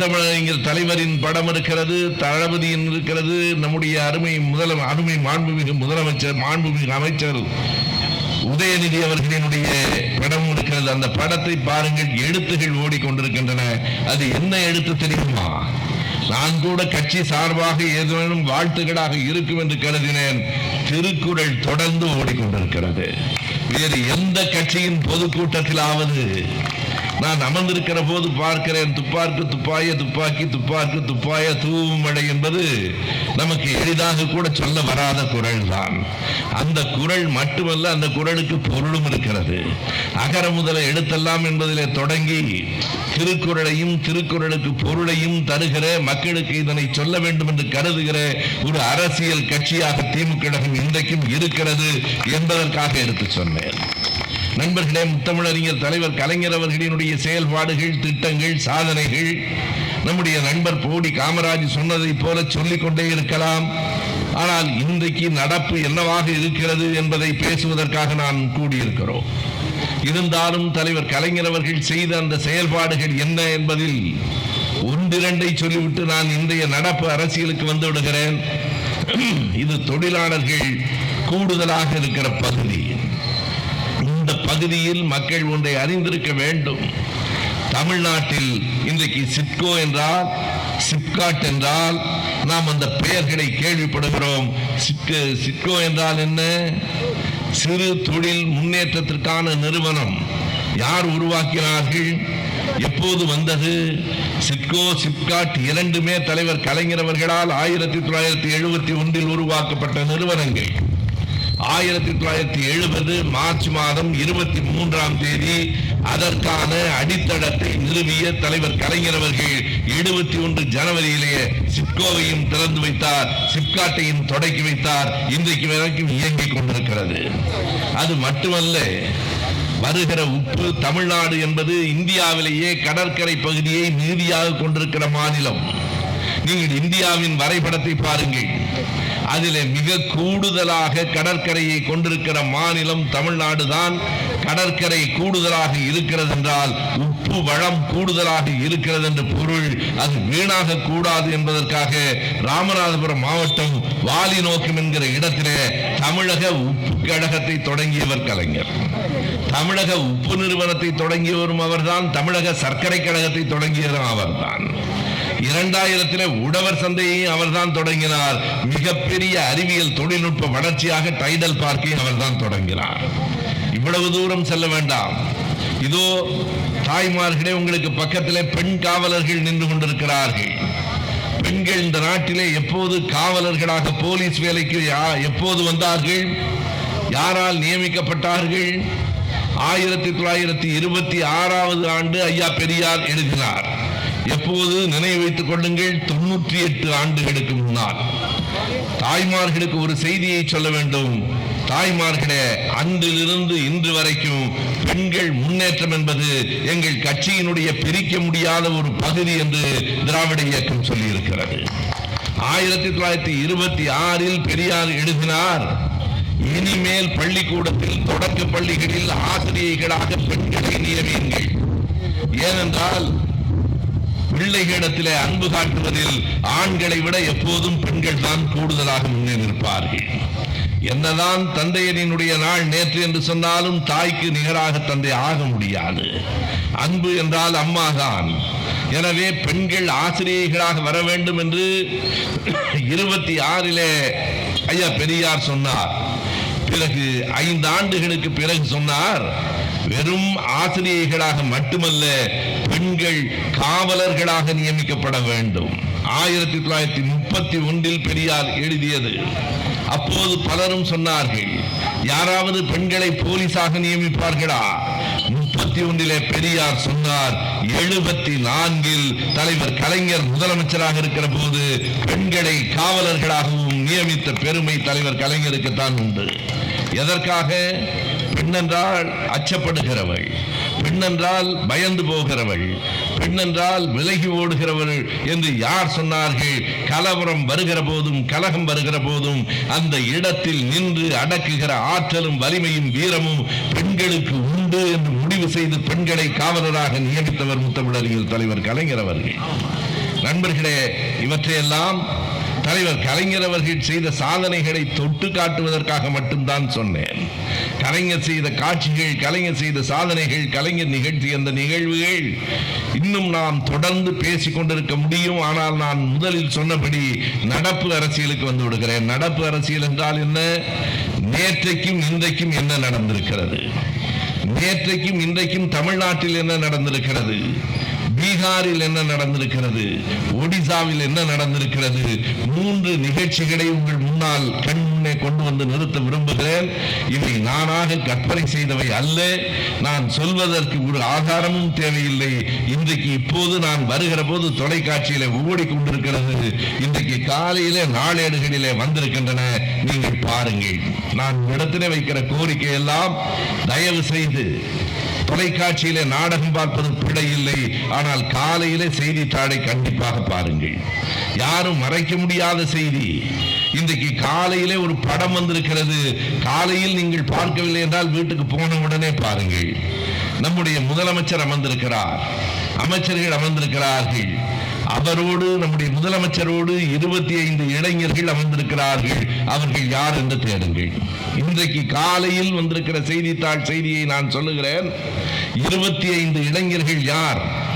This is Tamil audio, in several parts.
முத்தமிழறிஞர் தலைவரின் படம் இருக்கிறது தளபதியின் இருக்கிறது நம்முடைய அருமை முதல அருமை மாண்புமிகு முதலமைச்சர் மாண்புமிகு அமைச்சர் உதயநிதி அவர்களினுடைய படம் இருக்கிறது. அந்த படத்தை பாருங்கள் எழுத்துகள் ஓடிக்கொண்டிருக்கின்றன. அது என்ன எழுத்து தெரியுமா? நான் கூட கட்சி சார்பாக ஏதேனும் வாழ்த்துக்களாக இருக்கும் என்று கருதினேன். திருக்குறள் தொடர்ந்து ஓடிக்கொண்டிருக்கிறது. வேறு எந்த கட்சியின் பொதுக்கூட்டத்திலாவது நான் அமர்ந்திருக்கிற போது பார்க்கிறேன். துப்பார்க்கு துப்பாய துப்பாக்கி துப்பார்க்கு துப்பாய தூவும் மழை என்பது நமக்கு எளிதாக கூட சொல்ல வராத குரல் தான். அந்த குரல் மட்டுமல்ல அந்த குரலுக்கு பொருளும் இருக்கிறது. அகர முதல எழுத்தெல்லாம் என்பதிலே தொடங்கி திருக்குறளையும் திருக்குறளுக்கு பொருளையும் தருகிற மக்களுக்கு இதனை சொல்ல வேண்டும் என்று கருதுகிற ஒரு அரசியல் கட்சியாக திமுக இன்றைக்கும் இருக்கிறது என்பதற்காக எடுத்து சொன்னேன். நண்பர்களே முத்தமிழறிஞர் தலைவர் கலைஞர் அவர்களினுடைய செயல்பாடுகள் திட்டங்கள் சாதனைகள் நம்முடைய நண்பர் போடி காமராஜ் சொன்னதைப் போல சொல்லிக்கொண்டே இருக்கலாம். ஆனால் இன்றைக்கு நடப்பு என்னவாக இருக்கிறது என்பதை பேசுவதற்காக நான் கூடியிருக்கிறோம். இருந்தாலும் தலைவர் கலைஞர் அவர்கள் செய்த அந்த செயல்பாடுகள் என்ன என்பதில் ஒன்றிரண்டை சொல்லிவிட்டு நான் இன்றைய நடப்பு அரசியலுக்கு வந்து விடுகிறேன். இது தொழிலாளர்கள் கூடுதலாக இருக்கிற பகுதி. பகுதியில் மக்கள் ஒன்றை அறிந்திருக்க வேண்டும். தமிழ்நாட்டில் இன்றைக்கு சிப்கோ என்றால் சிப்காட் என்றால் நாம் அந்த பெயர்களை கேள்விப்படுகிறோம். சிப்க- சிப்கோ என்றால் என்ன? சிறு தொழில் முன்னேற்றத்திற்கான நிறுவனம். யார் உருவாக்கினார்கள்? எப்போது வந்தது? சிப்கோ சிப்காட் இரண்டுமே தலைவர் கலைஞர் அவர்களால் ஆயிரத்தி தொள்ளாயிரத்தி எழுபத்தி ஒன்றில் உருவாக்கப்பட்ட நிறுவனங்கள். ஆயிரத்தி தொள்ளாயிரத்தி எழுபது மார்ச் மாதம் இருபத்தி மூன்றாம் தேதி அதற்கான அடித்தளத்தை நிறுவிய தலைவர் கலைஞர் அவர்கள் எழுபத்தி ஒன்று ஜனவரியிலேயே சிப்கோவையும் திறந்து வைத்தார். சிப்காட்டையும் தொடக்கி வைத்தார். இன்றைக்கு வரைக்கும் இயங்கிக் கொண்டிருக்கிறது. அது மட்டுமல்ல வருகிற உப்பு தமிழ்நாடு என்பது இந்தியாவிலேயே கடற்கரை பகுதியை மீதியாக கொண்டிருக்கிற மாநிலம். நீங்கள் இந்தியாவின் வரைபடத்தை பாருங்கள். அதிலே மிக கூடுதலாக கடற்கரையை கொண்டிருக்கிற மாநிலம் தமிழ்நாடு தான் கடற்கரை கூடுதலாக இருக்கிறது என்றால் உப்பு வளம் கூடுதலாக இருக்கிறது என்று பொருள். அது வீணாக கூடாது என்பதற்காக ராமநாதபுரம் மாவட்டம் வாலி நோக்கம் என்கிற இடத்திலே தமிழக உப்பு கழகத்தை தொடங்கியவர் கலைஞர். தமிழக உப்பு நிறுவனத்தை தொடங்கியவரும் அவர்தான். தமிழக சர்க்கரை கழகத்தை தொடங்கியவரும் அவர்தான். இரண்டாயிரத்திலே உடவர் சந்தையையும் அவர்தான் தொடங்கினார். மிகப்பெரிய அறிவியல் தொழில்நுட்ப வளர்ச்சியாக டைடல் பார்க்கையும் அவர்தான் தொடங்கினார். இவ்வளவு தூரம் செல்ல வேண்டாம். இதோ தாய்மார்களே உங்களுக்கு பக்கத்திலே பெண் காவலர்கள் நின்று கொண்டிருக்கிறார்கள். பெண்கள் இந்த நாட்டிலே எப்போது காவலர்களாக போலீஸ் வேலைக்கு யா- எப்போது வந்தார்கள்? யாரால் நியமிக்கப்பட்டார்கள்? ஆயிரத்தி தொள்ளாயிரத்தி இருபத்தி ஆறாவது ஆண்டு ஐயா பெரியார் எழுதினார். எப்போது நினைவு வைத்துக் கொள்ளுங்கள்? தொண்ணூற்றி எட்டு ஆண்டுகளுக்கு முன்னால். தாய்மார்களுக்கு ஒரு செய்தியை சொல்ல வேண்டும். தாய்மார்களே அன்றிலிருந்து இன்று வரைக்கும் பெண்கள் முன்னேற்றம் என்பது எங்கள் கட்சியினுடைய பிரிக்க முடியாத ஒரு பகுதி என்று திராவிட இயக்கம் சொல்லியிருக்கிறது. ஆயிரத்தி தொள்ளாயிரத்தி இருபத்தி ஆறில் பெரியார் எழுதினார் இனிமேல் பள்ளிக்கூடத்தில் தொடக்க பள்ளிகளில் ஆசிரியைகளாக பெண்களை நியமியுங்கள். ஏனென்றால் பிள்ளைகளிடத்திலே அன்பு காட்டுவதில் ஆண்களை விட எப்போதும் பெண்கள் தான் கூடுதலாக முன்னே நிற்பார்கள். என்னதான் தந்தையரினுடைய நாள் நேற்று என்று சொன்னாலும் தாய்க்கு நிகராக தந்தை ஆக முடியாது. அன்பு என்றால் அம்மா தான் எனவே பெண்கள் ஆசிரியர்களாக வர வேண்டும் என்று இருபத்தி ஆறிலே ஐயா பெரியார் சொன்னார். பிறகு ஐந்து ஆண்டுகளுக்கு பிறகு சொன்னார் வெறும் ஆசிரியர்களாக மட்டுமல்ல பெண்கள் காவலர்களாக நியமிக்கப்பட வேண்டும். ஆயிரத்தி தொள்ளாயிரத்தி முப்பத்தி ஒன்றில் பெரியார் எழுதியது. அப்போது பலரும் சொன்னார்கள் யாராவது பெண்களை போலீஸாக நியமிப்பார்களா? முப்பத்தி ஒன்றிலே பெரியார் சொன்னார் எழுபத்தி நான்கில் தலைவர் கலைஞர் முதலமைச்சராக இருக்கிற போது பெண்களை காவலர்களாகவும் நியமித்த பெருமை தலைவர் கலைஞருக்குத்தான் உண்டு. எதற்காக? பெண்ணென்றால் அச்சப்படுகிறவள் பெண்ணென்றால் பயந்து போகிறவள் பெண்ணென்றால் விலகி ஓடுகிறவள் என்று யார் சொன்னார்கள்? கலவரம் வருகிற போதும் கலகம் வருகிற போதும் அந்த இடத்தில் நின்று அடக்குகிற ஆற்றலும் வலிமையும் வீரமும் பெண்களுக்கு உண்டு என்று முடிவு செய்து பெண்களை காவலராக நியமித்தவர் முத்தமிழறிஞர் தலைவர் கலைஞர் அவர்கள். நண்பர்களே இவற்றையெல்லாம் தலைவர் கலைஞர் அவர்கள் செய்த சாதனைகளை தொட்டு காட்டுவதற்காக மட்டும்தான் சொன்னேன். கலைஞர் செய்த காட்சிகள் கலைஞர் செய்த சாதனைகள் கலைஞர் நிகழ்த்திய அந்த நிகழ்வுகள் இன்னும் நாம் தொடர்ந்து பேசிக் கொண்டிருக்க முடியும். ஆனால் நான் முதலில் சொன்னபடி நடப்பு அரசியலுக்கு வந்து விடுகிறேன். நடப்பு அரசியல் என்றால் என்ன? நேற்றைக்கும் இன்றைக்கும் என்ன நடந்திருக்கிறது? நேற்றைக்கும் இன்றைக்கும் தமிழ்நாட்டில் என்ன நடந்திருக்கிறது? பீகாரில் என்ன நடந்திருக்கிறது? ஒடிசாவில் என்ன நடந்திருக்கிறது? மூன்று நிகழ்ச்சிகளை உங்கள் முன்னால் கண் முன்னே கொண்டு வந்து நிறுத்த விரும்புகிறேன். இவை நானாக கற்பனை செய்தவை அல்ல. நான் சொல்வதற்கு ஒரு ஆதாரமும் தேவையில்லை. இன்றைக்கு இப்போது நான் வருகிற போது தொலைக்காட்சியில ஓடிக்கொண்டிருக்கிறது. இன்றைக்கு காலையில நாளேடுகளிலே வந்திருக்கின்றன. நீங்கள் பாருங்கள். நான் இடத்திலே வைக்கிற கோரிக்கை எல்லாம் தயவு செய்து தொலைக்காட்சியிலே நாடகம் பார்ப்பது பிழை இல்லை ஆனால் காலையிலே செய்தித்தாளை கண்டிப்பாக பாருங்கள். யாரும் மறைக்க முடியாத செய்தி. இன்றைக்கு காலையிலே ஒரு படம் வந்திருக்கிறது. காலையில் நீங்கள் பார்க்கவில்லை என்றால் வீட்டுக்கு போன உடனே பாருங்கள். நம்முடைய முதலமைச்சர் அமர்ந்திருக்கிறார். அமைச்சர்கள் அமர்ந்திருக்கிறார்கள். அவரோடு நம்முடைய முதலமைச்சரோடு இருபத்தி ஐந்து இளைஞர்கள் அமர்ந்திருக்கிறார்கள். அவர்கள் யார் என்று தேடுங்கள். இன்றைக்கு காலையில் வந்திருக்கிற செய்தித்தாள் செய்தியை நான் சொல்லுகிறேன். இருபத்தி ஐந்து இளைஞர்கள் யார்?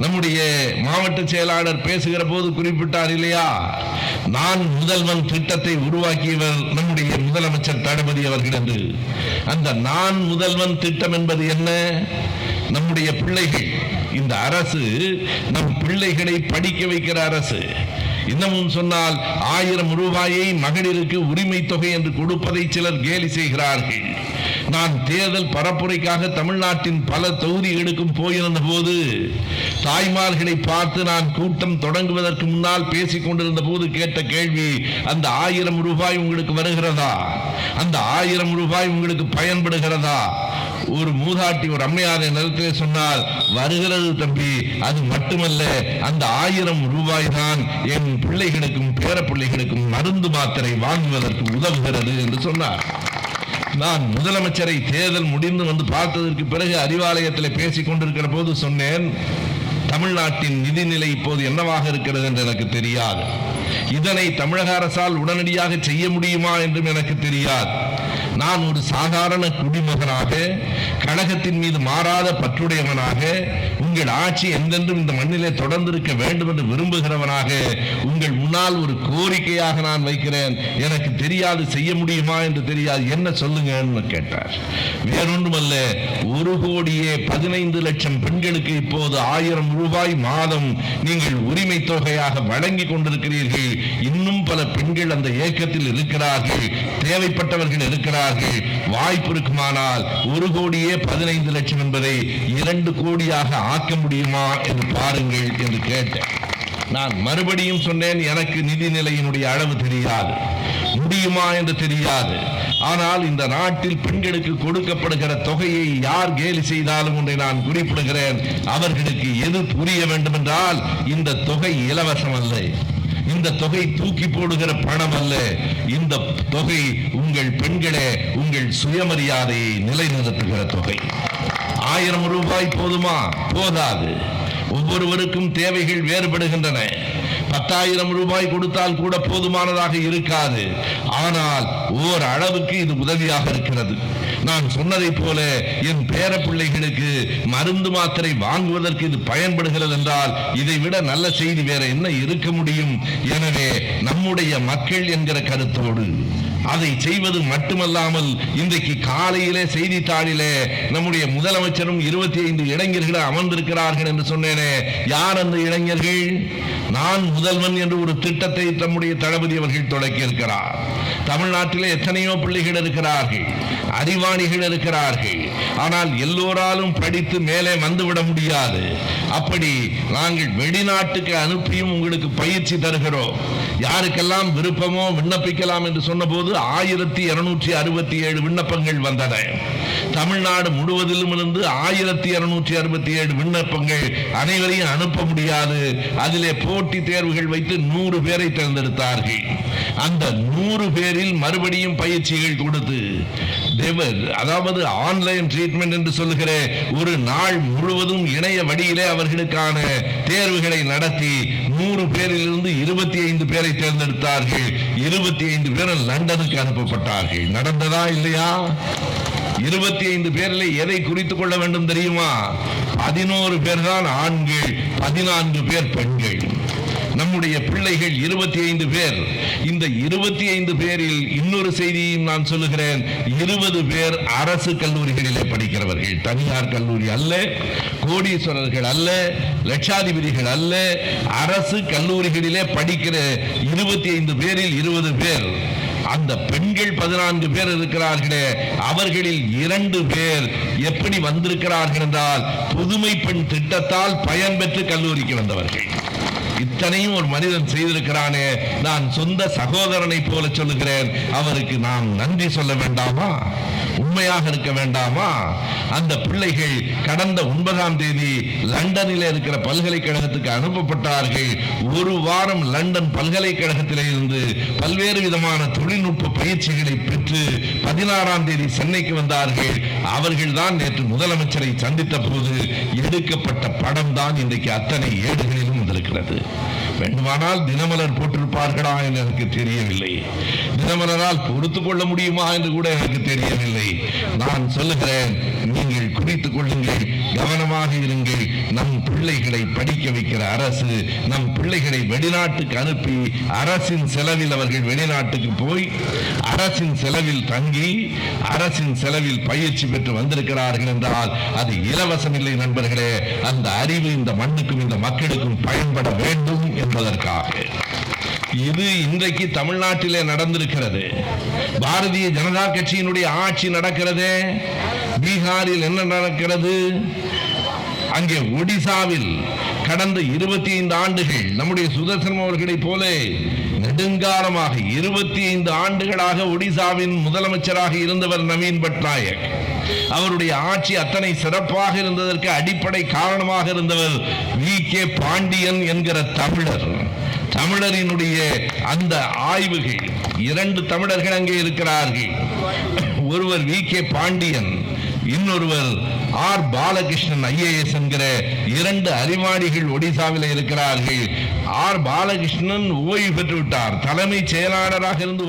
நம்முடைய மாவட்ட செயலாளர் பேசுகிற போது குறிப்பிட்டார் இல்லையா? நான் முதல்வன் திட்டத்தை உருவாக்கியவர் நம்முடைய முதலமைச்சர் தளபதி அவர்கள் என்று. அந்த நான் முதல்வன் திட்டம் என்பது என்ன? நம்முடைய பிள்ளைகள். இந்த அரசு நம் பிள்ளைகளை படிக்க வைக்கிற அரசு. இன்னமும் சொன்னால் ஆயிரம் ரூபாயை மகளிருக்கு உரிமை தொகை என்று கொடுப்பதை சிலர் கேலி செய்கிறார்கள். நான் தேர்தல் பரப்புரைக்காக தமிழ்நாட்டின் பல தொகுதிகளுக்கும் போயிருந்த போது தாய்மார்களை பார்த்து நான் கூட்டம் தொடங்குவதற்கு முன்னால் பேசிக் கொண்டிருந்த போது கேட்ட கேள்வி அந்த ஆயிரம் ரூபாய் உங்களுக்கு வருகிறதா? அந்த ஆயிரம் ரூபாய் உங்களுக்கு பயன்படுகிறதா? ஒரு மூதாட்டி ஒரு அம்மையாரை நிலத்திலே சொன்னால் வருகிறது தம்பி அது மட்டுமல்ல அந்த ஆயிரம் ரூபாய் தான் என் பிள்ளைகளுக்கும் பேர பிள்ளைகளுக்கும் மருந்து மாத்திரை வாங்குவதற்கு உதவுகிறது என்று சொன்னார். நான் முதலமைச்சரை தேர்தல் முடிந்து வந்து பார்த்ததற்கு பிறகு அறிவாலயத்தில் பேசிக் கொண்டிருக்கிற போது சொன்னேன் தமிழ்நாட்டின் நிதிநிலை இப்போது என்னவாக இருக்கிறது என்று எனக்கு தெரியாது. இதனை தமிழக அரசால் உடனடியாக செய்ய முடியுமா என்றும் எனக்கு தெரியாது. நான் ஒரு சாதாரண குடிமகனாக கழகத்தின் மீது மாறாத பற்றுடையவனாக உங்கள் ஆட்சி எந்தென்றும் இந்த மண்ணிலே தொடர்ந்திருக்க வேண்டும் என்று விரும்புகிறவனாக உங்கள் முன்னால் ஒரு கோரிக்கையாக நான் வைக்கிறேன். எனக்கு தெரியாது செய்ய முடியுமா என்று தெரியாது. என்ன சொல்லுங்கன்னு கேட்டார். வேறொன்றுமல்ல ஒரு கோடியே பதினைந்து லட்சம் பெண்களுக்கு இப்போது ஆயிரம் ரூபாய் மாதம் நீங்கள் உரிமை தொகையாக வழங்கி கொண்டிருக்கிறீர்கள். இன்னும் பல பெண்கள் அந்த இயக்கத்தில் இருக்கிறார்கள் தேவைப்பட்டவர்கள் இருக்கிறார்கள். வாய்ப்பு இருக்குமானால் ஒரு கோடியே பதினைந்து லட்சம் என்பதை இரண்டு கோடியாக ஆக்க முடியுமா என்று பாருங்கள் என்று கேட்டேன். நான் மறுபடியும் சொன்னேன் எனக்கு நிதி நிலையினுடைய அளவு தெரியாது. முடியுமா என்று தெரியாது. ஆனால் இந்த நாட்டில் பெண்களுக்கு கொடுக்கப்படுகிற தொகையை யார் கேலி செய்தாலும் ஒன்றை நான் குறிப்பிடுகிறேன். அவர்களுக்கு எது புரிய வேண்டும் என்றால் இந்த தொகை இலவசம் அல்ல. இந்த தொகை தூக்கி போடுகிற பணம் அல்ல. இந்த தொகை உங்கள் பெண்களே உங்கள் சுயமரியாதையை நிலைநிறுத்துகிற தொகை. ஆயிரம் ரூபாய் போதுமா? போதாது. ஒவ்வொருவருக்கும் தேவைகள் வேறுபடுகின்றன. பத்தாயிரம் ரூபாய் கொடுத்தால் கூட போதுமானதாக இருக்காது. ஆனால் ஓர் அளவுக்கு இது உதவியாக இருக்கிறது. நான் சொன்னதை போல என் பேர பிள்ளைகளுக்கு மருந்து மாத்திரை வாங்குவதற்கு இது பயன்படுகிறது என்றால் இதை விட நல்ல செய்தி வேற என்ன இருக்க முடியும்? எனவே நம்முடைய மக்கள் என்கிற கருத்தோடு அதை செய்வது மட்டுமல்லாமல் இன்றைக்கு காலையிலே செய்தித்தாளிலே நம்முடைய முதலமைச்சரும் இருபத்தி ஐந்து இளைஞர்கள் அமர்ந்திருக்கிறார்கள் என்று சொன்னேனே. யார் அந்த இளைஞர்கள்? நான் முதல்வன் என்று ஒரு திட்டத்தை தம்முடைய தளபதி அவர்கள் தொடக்கி இருக்கிறார். தமிழ்நாட்டிலே எத்தனையோ பிள்ளைகள் இருக்கிறார்கள் அறிவாணிகள் இருக்கிறார்கள். ஆனால் எல்லோராலும் படித்து மேலே வந்துவிட முடியாது. அப்படி நாங்கள் வெளிநாட்டுக்கு அனுப்பியும் உங்களுக்கு பயிற்சி தருகிறோம். யாருக்கெல்லாம் விருப்பமோ விண்ணப்பிக்கலாம் என்று சொன்னபோது ஆயிரத்தி இருநூற்றி அறுபத்தி ஏழு விண்ணப்பங்கள் வந்தன. தமிழ்நாடு முழுவதிலும் இருந்து ஆயிரத்தி இருநூற்றி அறுபத்தி ஏழு விண்ணப்பங்கள் அனைவரையும் அனுப்ப முடியாது. அதிலே போட்டி தேர்வுகள் வைத்து நூறு பேரை தேர்ந்தெடுத்தார்கள். அந்த நூறு பேரில் மறுபடியும் பயிற்சிகள் கொடுத்து அதாவது ஆன்லைன் ட்ரீட்மெண்ட் என்று சொல்லுகிற ஒரு நாள் முழுவதும் இணைய வழியிலே அவர்களுக்கான தேர்வுகளை நடத்தி நூறு பேரிலிருந்து இருபத்தி ஐந்து பேரை தேர்ந்தெடுத்தார்கள். இருபத்தி ஐந்து பேர் லண்டனுக்கு அனுப்பப்பட்டார்கள். நடந்ததா இல்லையா? இருபத்தி ஐந்து பேரில் எதை குறித்துக் கொள்ள வேண்டும் தெரியுமா? பதினோரு பேர் தான் ஆண்கள் பதினான்கு பேர் பெண்கள். நம்முடைய பிள்ளைகள் இருபத்தி ஐந்து பேர். இந்த இருபத்தி ஐந்து பேரில் இன்னொரு செய்தியும் நான் சொல்லுகிறேன். இருபது பேர் அரசு கல்லூரிகளிலே படிக்கிறவர்கள். தனியார் கல்லூரி அல்ல கோடீஸ்வரர்கள் அல்ல லட்சாதிபதிகள் அல்ல அரசு கல்லூரிகளிலே படிக்கிற இருபத்தி ஐந்து பேரில் இருபது பேர். அந்த பெண்கள் பதினான்கு பேர் இருக்கிறார்களே அவர்களில் இரண்டு பேர் எப்படி வந்திருக்கிறார்கள் என்றால் புதுமை பெண் திட்டத்தால் பயன்பெற்று கல்லூரிக்கு வந்தவர்கள். இத்தனையும் ஒரு மனிதன் செய்திருக்கிறானே. நான் சொந்த சகோதரனை போல சொல்லுகிறேன். அவருக்கு நாம் நன்றி சொல்ல வேண்டாமா? உண்மையாக இருக்க வேண்டாமா? அந்த பிள்ளைகள் கடந்த ஒன்பதாம் தேதி லண்டனில் இருக்கிற பல்கலைக்கழகத்துக்கு அனுப்பப்பட்டார்கள். ஒரு வாரம் லண்டன் பல்கலைக்கழகத்தில் இருந்து பல்வேறு விதமான தொழில்நுட்ப பயிற்சிகளை பெற்று பதினாறாம் தேதி சென்னைக்கு வந்தார்கள். அவர்கள்தான் நேற்று முதலமைச்சரை சந்தித்த போது எடுக்கப்பட்ட படம் தான் இன்றைக்கு அத்தனை ஏடுகள். வந்திருக்கிறது வேண்டுமானால் தினமலர் போட்டிருப்பார்களா என்று எனக்கு தெரியவில்லை. தினமலரால் பொறுத்துக் கொள்ள முடியுமா என்று கூட எனக்கு தெரியவில்லை. நான் சொல்லுகிறேன் நீங்கள் குறித்துக் கொள்ள இருங்கள் நம் பிள்ளைகளை படிக்க வைக்கிற அரசு நம் பிள்ளைகளை வெளிநாட்டுக்கு அனுப்பி அரசின் செலவில் அவர்கள் வெளிநாட்டுக்கு போய் அரசின் செலவில் தங்கி அரசின் செலவில் பயிற்சி பெற்று வந்திருக்கிறார்கள் என்றால் அது இலவசம் இல்லை நண்பர்களே. அந்த அறிவு இந்த மண்ணுக்கும் இந்த மக்களுக்கும் பயன்பட வேண்டும் என்பதற்காக. இது இன்றைக்கு தமிழ்நாட்டிலே நடந்திருக்கிறது. பாரதிய ஜனதா கட்சியினுடைய ஆட்சி நடக்கிறது. பீகாரில் என்ன நடக்கிறது? அங்கே ஒடிசாவில் கடந்த இருபத்தி ஐந்து ஆண்டுகள் நம்முடைய சுதர்சனம் அவர்களைப் போல நெடுங்காலமாக இருபத்தி ஐந்து ஆண்டுகளாக ஒடிசாவின் முதலமைச்சராக இருந்தவர் நவீன் பட்நாயக். அவருடைய ஆட்சி அத்தனை சிறப்பாக இருந்ததற்கு அடிப்படை காரணமாக இருந்தவர் வி. கே. பாண்டியன் என்கிற தமிழர். தமிழரினுடைய அந்த ஆய்வுகள் இரண்டு தமிழர்கள் அங்கே இருக்கிறார்கள். ஒருவர் வி. கே. பாண்டியன் இன்னொருவர் ஆர் பாலகிருஷ்ணன் ஐஏஎஸ் என்கிற இரண்டு அறிவாளிகள் ஒடிசாவில் இருக்கிறார்கள். ஆர் பாலகிருஷ்ணன் ஓய்வு பெற்று விட்டார் தலைமைச் செயலாளராக இருந்து